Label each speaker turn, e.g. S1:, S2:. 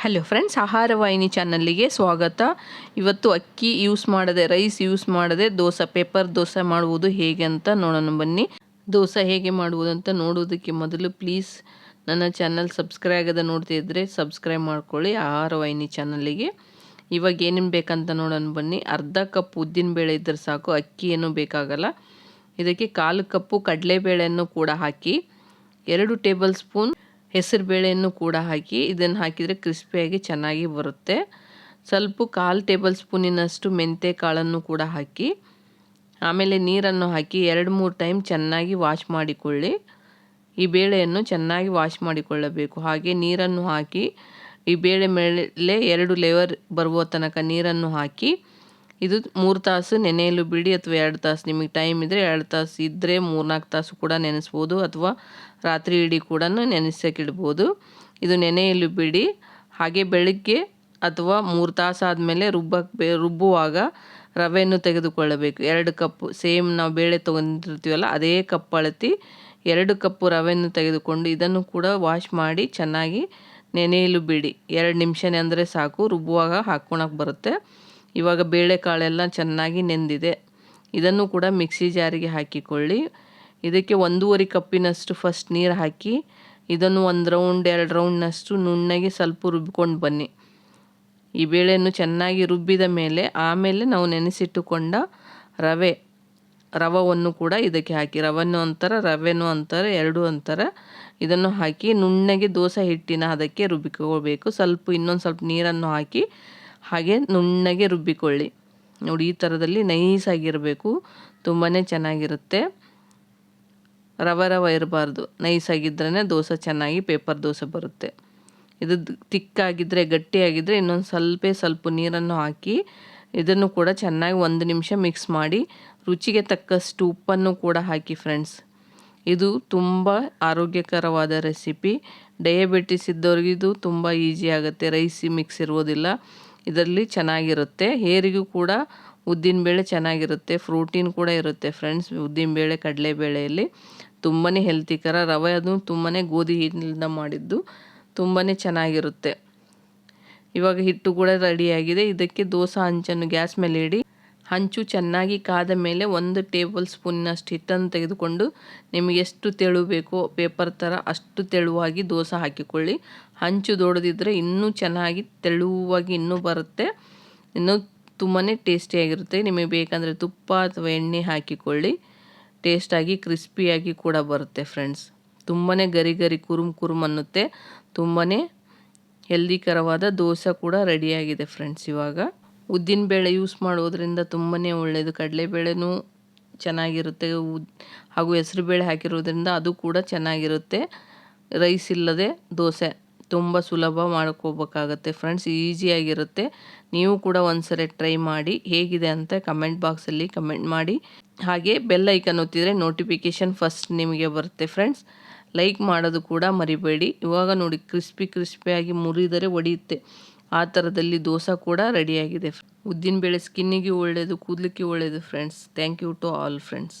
S1: Hello friends ಆಹಾರ ವಾಹಿನಿ ಚಾನಲ್ಲಿಗೆ ಸ್ವಾಗತ. ಇವತ್ತು ಅಕ್ಕಿ ಯೂಸ್ ಮಾಡದೆ ರೈಸ್ ಯೂಸ್ ಮಾಡದೆ, ದೋಸೆ ಪೇಪರ್ ದೋಸೆ ಮಾಡುವುದು ಹೇಗೆ ಅಂತ ನೋಡೋಣ ಬನ್ನಿ. ದೋಸೆ ಹೇಗೆ ಮಾಡುವುದು ಅಂತ ನೋಡೋದಕ್ಕೆ ಮೊದಲು ಪ್ಲೀಸ್ ನನ್ನ ಚಾನಲ್ ಸಬ್ಸ್ಕ್ರೈಬ್ ಆಗದ ನೋಡ್ತಿದ್ರೆ ಸಬ್ಸ್ಕ್ರೈಬ್ ಮಾಡ್ಕೊಳ್ಳಿ ಆಹಾರ ವಾಹಿನಿ ಚಾನಲ್ಲಿಗೆ ಇವಾಗ ಏನೇನು ಬೇಕಂತ ನೋಡೋಣ ಬನ್ನಿ. ಅರ್ಧ ಕಪ್ ಉದ್ದಿನ ಬೇಳೆ ಇದ್ದರೆ ಸಾಕು ಅಕ್ಕಿ ಏನೂ ಬೇಕಾಗಲ್ಲ. ಇದಕ್ಕೆ ಕಾಲು ಕಪ್ಪು ಕಡಲೆಬೇಳೆಯನ್ನು ಕೂಡ ಹಾಕಿ. ಎರಡು ಟೇಬಲ್ ಸ್ಪೂನ್ ಹೆಸರು ಬೇಳೆಯನ್ನು ಕೂಡ ಹಾಕಿ ಇದನ್ನು ಹಾಕಿದರೆ ಕ್ರಿಸ್ಪಿಯಾಗಿ ಚೆನ್ನಾಗಿ ಬರುತ್ತೆ. ಸ್ವಲ್ಪ ಕಾಲು ಟೇಬಲ್ ಸ್ಪೂನಿನಷ್ಟು ಮೆಂತೆ ಕಾಳನ್ನು ಕೂಡ ಹಾಕಿ, ಆಮೇಲೆ ನೀರನ್ನು ಹಾಕಿ ಎರಡು ಮೂರು ಟೈಮ್ ಚೆನ್ನಾಗಿ ವಾಶ್ ಮಾಡಿಕೊಳ್ಳಿ. ಈ ಬೇಳೆಯನ್ನು ಚೆನ್ನಾಗಿ ವಾಶ್ ಮಾಡಿಕೊಳ್ಳಬೇಕು. ಹಾಗೆ ನೀರನ್ನು ಹಾಕಿ, ಈ ಬೇಳೆ ಮೇಲೆ ಎರಡು ಲೇವರ್ ಬರುವ ತನಕ ನೀರನ್ನು ಹಾಕಿ ಇದು ಮೂರು ತಾಸು ನೆನೆಯಲು ಬಿಡಿ ಅಥವಾ ಎರಡು ತಾಸು, ನಿಮಗೆ ಟೈಮ್ ಇದ್ದರೆ ಎರಡು ತಾಸು ಇದ್ದರೆ ಮೂರ್ನಾಲ್ಕು ತಾಸು ಕೂಡ ನೆನೆಸ್ಬೋದು ಅಥವಾ ರಾತ್ರಿ ಇಡೀ ಕೂಡ ನೆನೆಸೋಕ್ಕಿಡ್ಬೋದು ಇದು ನೆನೆಯಲು ಬಿಡಿ. ಹಾಗೆ ಬೆಳಗ್ಗೆ ಅಥವಾ ಮೂರು ತಾಸು ಆದಮೇಲೆ ರುಬ್ಬಕ್ಕೆ ರುಬ್ಬುವಾಗ ರವೆಯನ್ನು ತೆಗೆದುಕೊಳ್ಳಬೇಕು. ಎರಡು ಕಪ್ಪು ಸೇಮ್ ನಾವು ಬೇಳೆ ತೊಗೊಂಡಿರ್ತೀವಲ್ಲ, ಅದೇ ಕಪ್ ಅಳತಿ. ಎರಡು ಕಪ್ಪು ರವೆಯನ್ನು ತೆಗೆದುಕೊಂಡು ಇದನ್ನು ಕೂಡ ವಾಶ್ ಮಾಡಿ ಚೆನ್ನಾಗಿ ನೆನೆಯಲು ಬಿಡಿ. ಎರಡು ನಿಮಿಷನೇ ಅಂದರೆ ಸಾಕು, ರುಬ್ಬುವಾಗ ಹಾಕ್ಕೊಳಕ್ಕೆ ಬರುತ್ತೆ. ಇವಾಗ ಬೇಳೆಕಾಳೆಲ್ಲ ಚೆನ್ನಾಗಿ ನೆಂದಿದೆ. ಇದನ್ನು ಕೂಡ ಮಿಕ್ಸಿ ಜಾರಿಗೆ ಹಾಕಿಕೊಳ್ಳಿ. ಇದಕ್ಕೆ ಒಂದೂವರೆ ಕಪ್ಪಿನಷ್ಟು ಫಸ್ಟ್ ನೀರು ಹಾಕಿ, ಇದನ್ನು ಒಂದು ರೌಂಡ್ ಎರಡು ರೌಂಡ್ನಷ್ಟು ನುಣ್ಣಗೆ ಸ್ವಲ್ಪ ರುಬ್ಬಿಕೊಂಡು ಬನ್ನಿ. ಈ ಬೇಳೆಯನ್ನು ಚೆನ್ನಾಗಿ ರುಬ್ಬಿದ ಮೇಲೆ ಆಮೇಲೆ ನಾವು ನೆನೆಸಿಟ್ಟುಕೊಂಡ ರವೆ, ರವವನ್ನು ಕೂಡ ಇದಕ್ಕೆ ಹಾಕಿ. ರವನ್ನು ಅಂತಾರೆ, ರವೆನೂ ಅಂತಾರೆ, ಎರಡೂ ಅಂತಾರೆ. ಇದನ್ನು ಹಾಕಿ ನುಣ್ಣಗೆ ದೋಸೆ ಹಿಟ್ಟಿನ ಅದಕ್ಕೆ ರುಬ್ಬಿಕೊಳ್ಬೇಕು. ಸ್ವಲ್ಪ ಇನ್ನೊಂದು ಸ್ವಲ್ಪ ನೀರನ್ನು ಹಾಕಿ ಹಾಗೆ ನುಣ್ಣಗೆ ರುಬ್ಬಿಕೊಳ್ಳಿ. ನೋಡಿ, ಈ ಥರದಲ್ಲಿ ನೈಸಾಗಿರಬೇಕು. ತುಂಬಾ ಚೆನ್ನಾಗಿರುತ್ತೆ. ರವ ರವ ಇರಬಾರ್ದು. ನೈಸಾಗಿದ್ರೇ ದೋಸೆ ಚೆನ್ನಾಗಿ ಪೇಪರ್ ದೋಸೆ ಬರುತ್ತೆ. ಇದು ತಿಕ್ಕಾಗಿದ್ದರೆ ಗಟ್ಟಿಯಾಗಿದ್ದರೆ ಇನ್ನೊಂದು ಸ್ವಲ್ಪ ಸ್ವಲ್ಪ ನೀರನ್ನು ಹಾಕಿ ಇದನ್ನು ಕೂಡ ಚೆನ್ನಾಗಿ ಒಂದು ನಿಮಿಷ ಮಿಕ್ಸ್ ಮಾಡಿ ರುಚಿಗೆ ತಕ್ಕಷ್ಟು ಉಪ್ಪನ್ನು ಕೂಡ ಹಾಕಿ ಫ್ರೆಂಡ್ಸ್. ಇದು ತುಂಬ ಆರೋಗ್ಯಕರವಾದ ರೆಸಿಪಿ. ಡಯಾಬಿಟಿಸ್ ಇದ್ದವ್ರಿಗಿದು ತುಂಬ ಈಸಿ ಆಗುತ್ತೆ. ರೈಸಿ ಮಿಕ್ಸ್ ಇರೋದಿಲ್ಲ. ಇದರಲ್ಲಿ ಚೆನ್ನಾಗಿರುತ್ತೆ. ಹೇರಿಗೂ ಕೂಡ ಉದ್ದಿನಬೇಳೆ ಚೆನ್ನಾಗಿರುತ್ತೆ. ಫ್ರೂಟೀನ್ ಕೂಡ ಇರುತ್ತೆ ಫ್ರೆಂಡ್ಸ್ ಉದ್ದಿನಬೇಳೆ ಕಡಲೆಬೇಳೆಯಲ್ಲಿ ತುಂಬಾ ಹೆಲ್ತಿಕರ ರವೆ ಅದು ತುಂಬಾ ಗೋಧಿ ಹಿಟ್ಟಿನಿಂದ ಮಾಡಿದ್ದು ತುಂಬಾ ಚೆನ್ನಾಗಿರುತ್ತೆ. ಇವಾಗ ಹಿಟ್ಟು ಕೂಡ ರೆಡಿಯಾಗಿದೆ ಇದಕ್ಕೆ ದೋಸೆ, ಹಂಚನ್ನು ಗ್ಯಾಸ್ ಮೇಲೆ ಇಡಿ. ಹಂಚು ಚೆನ್ನಾಗಿ ಕಾದ ಮೇಲೆ ಒಂದು ಟೇಬಲ್ ಸ್ಪೂನಿನಷ್ಟು ಹಿಟ್ಟನ್ನು ತೆಗೆದುಕೊಂಡು ನಿಮಗೆ ಎಷ್ಟು ತೆಳು ಬೇಕೋ ಪೇಪರ್ ಥರ ಅಷ್ಟು ತೆಳುವಾಗಿ ದೋಸೆ ಹಾಕಿಕೊಳ್ಳಿ. ಹಂಚು ದೊಡ್ಡದಿದ್ದರೆ ಇನ್ನೂ ಚೆನ್ನಾಗಿ ತೆಳುವಾಗಿ ಇನ್ನೂ ಬರುತ್ತೆ. ಇನ್ನೂ ತುಂಬಾ ಟೇಸ್ಟಿಯಾಗಿರುತ್ತೆ. ನಿಮಗೆ ಬೇಕಂದರೆ ತುಪ್ಪ ಅಥವಾ ಎಣ್ಣೆ ಹಾಕಿಕೊಳ್ಳಿ. ಟೇಸ್ಟಾಗಿ ಕ್ರಿಸ್ಪಿಯಾಗಿ ಕೂಡ ಬರುತ್ತೆ ಫ್ರೆಂಡ್ಸ್. ತುಂಬಾ ಗರಿ ಗರಿ ಕುರುಮ್ ಕುರುಮ್ ಅನ್ನುತ್ತೆ. ತುಂಬಾ ಹೆಲ್ದಿಕರವಾದ ದೋಸೆ ಕೂಡ ರೆಡಿಯಾಗಿದೆ ಫ್ರೆಂಡ್ಸ್ ಇವಾಗ. ಉದ್ದಿನ ಬೇಳೆ ಯೂಸ್ ಮಾಡೋದ್ರಿಂದ ತುಂಬಾ ಒಳ್ಳೆಯದು ಕಡಲೆಬೇಳೆನೂ ಚೆನ್ನಾಗಿರುತ್ತೆ. ಉದ್ ಹಾಗೂ ಹೆಸರು ಬೇಳೆ ಹಾಕಿರೋದ್ರಿಂದ ಅದು ಕೂಡ ಚೆನ್ನಾಗಿರುತ್ತೆ. ರೈಸ್ ಇಲ್ಲದೆ ದೋಸೆ ತುಂಬ ಸುಲಭ ಮಾಡ್ಕೋಬೇಕಾಗತ್ತೆ ಫ್ರೆಂಡ್ಸ್ ಈಸಿಯಾಗಿರುತ್ತೆ ನೀವು ಕೂಡ ಒಂದ್ಸರಿ ಟ್ರೈ ಮಾಡಿ ಹೇಗಿದೆ ಅಂತ ಕಮೆಂಟ್ ಬಾಕ್ಸಲ್ಲಿ ಕಮೆಂಟ್ ಮಾಡಿ. ಹಾಗೆ ಬೆಲ್ ಐಕನ್ ಒತ್ತಿದರೆ ನೋಟಿಫಿಕೇಷನ್ ಫಸ್ಟ್ ನಿಮಗೆ ಬರುತ್ತೆ ಫ್ರೆಂಡ್ಸ್ ಲೈಕ್ ಮಾಡೋದು ಕೂಡ ಮರಿಬೇಡಿ. ಇವಾಗ ನೋಡಿ ಕ್ರಿಸ್ಪಿ ಕ್ರಿಸ್ಪಿಯಾಗಿ ಮುರಿದರೆ ಒಡೆಯುತ್ತೆ. ಆ ಥರದಲ್ಲಿ ದೋಸೆ ಕೂಡ ರೆಡಿಯಾಗಿದೆ. ಉದ್ದಿನಬೇಳೆ ಸ್ಕಿನ್ನಿಗೆ ಒಳ್ಳೆಯದು ಕೂದಲಿಕ್ಕೆ ಒಳ್ಳೆಯದು friends thank you to all friends